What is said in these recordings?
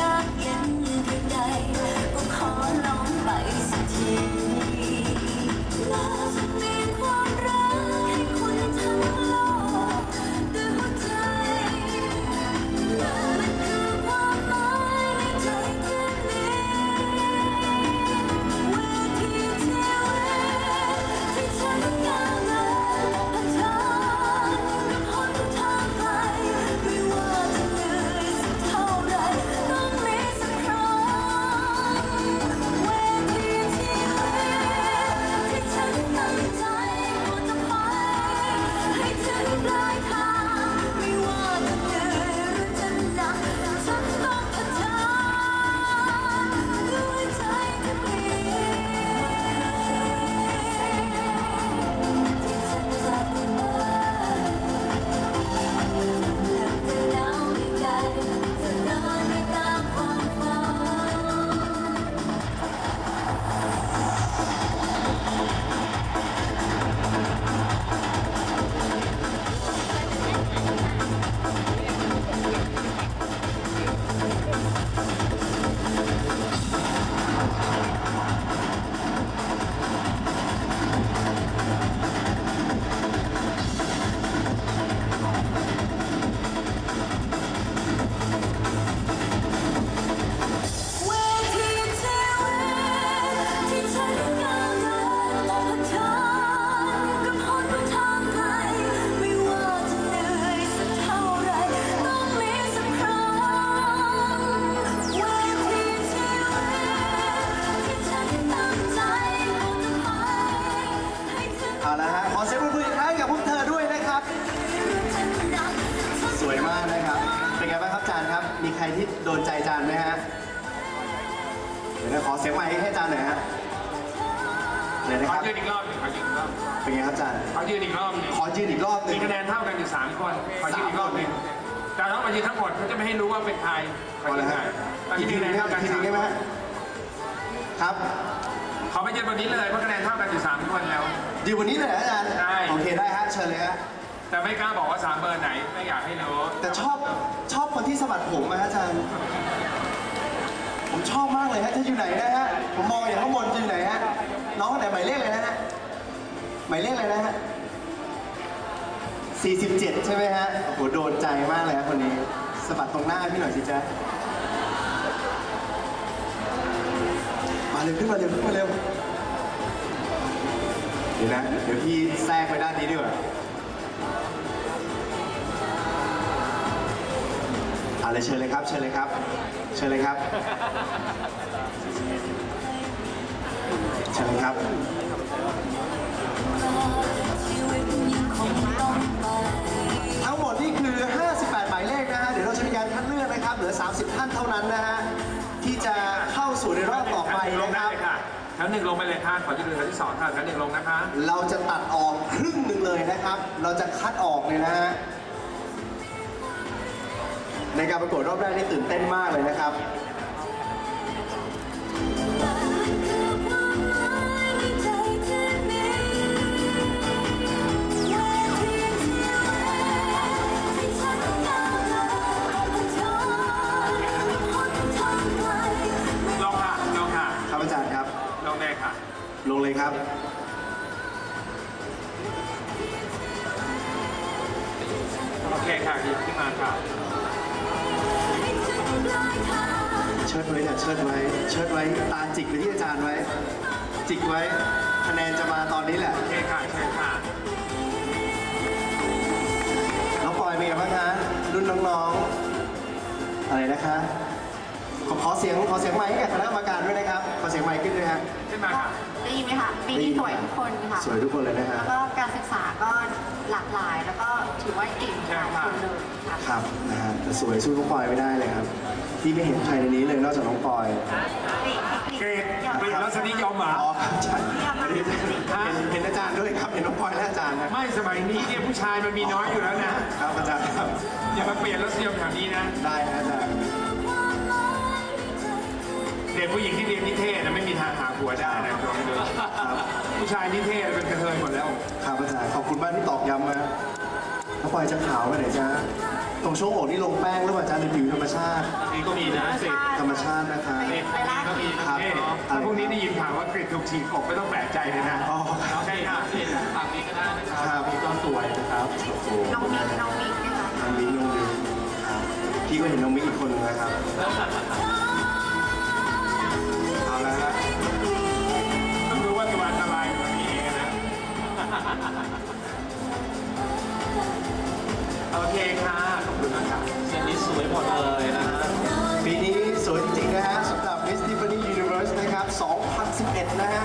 นั โดนใจจานไหมฮะ เดี๋ยวนะขอเสียงใหม่ให้จานหน่อยฮะเลยนะขคอรับ ยืนอีกรอบหนึ่งขอยืนอีกรอบเป็นไงครับจานขอยืนอีกรอบหนึ่งขอยืนอีกรอบหนึ่มีงคะแนนเท่ากันอยู่สามคนขอยืนอีกรอบหนึ่งแต่ต้องมายืนทั้งหมดเขาจะไม่ให้รู้ว่าเป็นใครขพออยืแล้วนฮะหน่อยตอนอีกนี้ทีมีหคะนึแนงนครับเท่าอีกกันทีหนึงสามได้ไหมฮะครับขอไปยืนบนนี้เลยเพราะคะแนนเท่ากันอยู่สามคนแล้ว อยู่วันนี้เลยเหรออาจารย์ใช่โอเคได้ฮะเชิญเลยฮะแต่ไม่กล้าบอกว่าสามเบอร์ไหนไม่อยากให้รู้แต่ชอบชอ บัดผมนะฮะอาจารย์ ผมชอบมากเลยฮะจะอยู่ไหนนะฮะ ผมมองอย่างข้างบนจะอยู่ไหนฮะ น้องคนไหนหมายเลขเลยนะฮะ หมายเลขเลยนะฮะ47 ใช่ไหมฮะ โอ้โห โดนใจมากเลยฮะคนนี้สะบัดตรงหน้าพี่หน่อยสิจ๊ะ มาเร็วขึ้นมาเร็วขึ้นมาเร็วเดี๋ยวนะ เดี๋ยวพี่แทรกไปด้านนี้ดีกว่า เอาเลยเชิญเลยครับ เชิญเลยครับ เชิญเลยครับ เชิญเลยครับชีวิตยังคงต้องไปทั้งหมดนี่คือ 58 หมายเลขนะฮะ เดี๋ยวเราจะมีการคัดเลือกนะครับ เหลือ 30 ท่านเท่านั้นนะฮะ ที่จะเข้าสู่ในรอบต่อไปแถวหนึ่งลงนะคได้รับเลยค่ะแถวหนึ่งลงไปเลยค่ะขอยืนแถวที่สองค่ะแถวหนึ่งลงนะคะ เราจะตัดออกครึ่งหนึ่งเลยนะครับ เราจะคัดออกเลยนะฮะ ในการประกวดรอบแรกนี่ตื่นเต้นมากเลยนะครับมันคือความหมายในใจที่มีเวทีชีวิตที่ฉันก้าวเดินผ่านทางหนทางไกลไม่ลงค่ะลงค่ะครับอาจารย์ครับลงเลยค่ะ ลงเลยครับ โอเคค่ะยืนขึ้นมาค่ะ เชิดไว้เนี่ยเชิดไว้ เชิดไว้ตาจิกไปที่อาจารย์ไว้ จิกไว้คะแนนจะมาตอนนี้แหละโอเคค่ะเชิญค่ะน้องปอยเป็นไงบ้างคะรุ่นน้องๆอะไรนะคะขอขอเสียงขอเสียงไมค์ให้กับคณะกรรมการด้วยนะครับขอเสียงไมค์ขึ้นด้วยฮะขึ้นมาค่ะได้ยินไหมคะปีนี้สวยทุกคนค่ะ สวยทุกคนเลยนะฮะแล้วก็การศึกษาก็หลากหลาย แล้วก็ถือว่าเก่งหลายคนเลย ค่ะครับนะฮะแต่สวยสู้น้องปอยไม่ได้เลยครับ ที่ไม่เห็นใครในนี้เลยนอกจากน้องปอยเกรดเป็นรสนิยมเหรออ๋อครับอาจารย์เห็นเห็นอาจารย์ด้วยครับเห็นน้องปอยและอาจารย์นะไม่สมัยนี้เนี่ยผู้ชายมันมีน้อยอยู่แล้วนะครับอาจารย์ครับอย่ามาเปลี่ยนรสนิยมแถวนี้นะได้นะอาจารย์เด็กผู้หญิงที่เรียนนิเทศนะไม่มีทางหาผัวได้นะลองดูผู้ชายนิเทศเป็นกระเทยหมดแล้วครับอาจารย์ขอบคุณมากที่ตอกย้ำนะน้องปอยจะขาวไปไหนจ๊ะ ตรงช่วงอกนี่ลงแป้งหรือเปล่าอาจารย์หรือผิวธรรมชาติ อันนี้ก็มีนะสิธรรมชาตินะครับนี่ก็มีครับนี่ถ้าพรุ่งนี้ได้ยินข่าวว่ากรีดถูกฉีกอกไม่ต้องแปลกใจเลยนะอ๋อใช่ครับนี่ฝั่งนี้ก็ได้นะคครัรับบก็สวยนะครับโอ้โหน้องมิกน้องมิกนะคะน้องมิ้งน้องมิ้งครับพี่ก็เห็นน้องมิ้งอีกคนนึงนะครับ เอาละฮะต้องรู้ว่าตัวอันตรายกว่านี้เองนะ โอเคค่ะขอบ วยหมดเลยนะฮะปีนี้สวยจริงๆนะฮะสำหรับ Miss Tiffany Universe นะครับ 2011 นะฮะ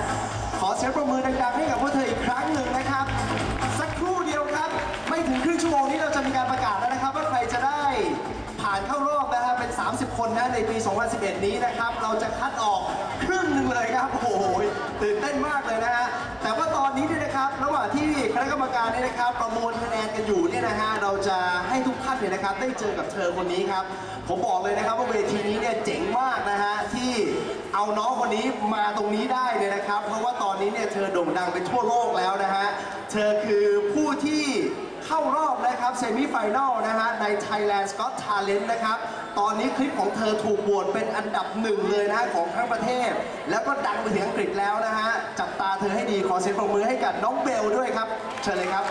ขอเสียงประมือดังๆให้กับพวกเธออีกครั้งหนึ่งนะครับ สักครู่เดียวครับ ไม่ถึงครึ่งชั่วโมงนี้เราจะมีการประกาศแล้วนะครับ ว่าใครจะได้ผ่านเข้ารอบนะฮะเป็น 30 คนนะในปี 2011 นี้นะครับ เราจะคัดออกครึ่งหนึ่งเลยครับ โอ้โหตื่นเต้นมากเลยนะฮะแต่ว่าตอนนี้เนี่ยนะครับ ระหว่างที่คณะกรรมการเนี่ยนะครับ ประมวลคะแนนกันอยู่เนี่ยนะฮะเราจะ เนี่ยนะครับได้เจอกับเธอคนนี้ครับ ผมบอกเลยนะครับว่าเวทีนี้เนี่ยเจ๋งมากนะฮะที่เอาน้องคนนี้มาตรงนี้ได้เนี่ยนะครับ เพราะว่าตอนนี้เนี่ยเธอโด่งดังไปทั่วโลกแล้วนะฮะเธอคือผู้ที่เข้ารอบนะครับเซมิไฟแนลนะฮะใน Thailand Got Talent นะครับ ตอนนี้คลิปของเธอถูกโหวตเป็นอันดับหนึ่งเลยนะฮะของทั้งประเทศ แล้วก็ดังไปถึงอังกฤษแล้วนะฮะ จับตาเธอให้ดีขอเสียงปรบมือให้กับน้องเบลด้วยครับ เชิญเลยครับ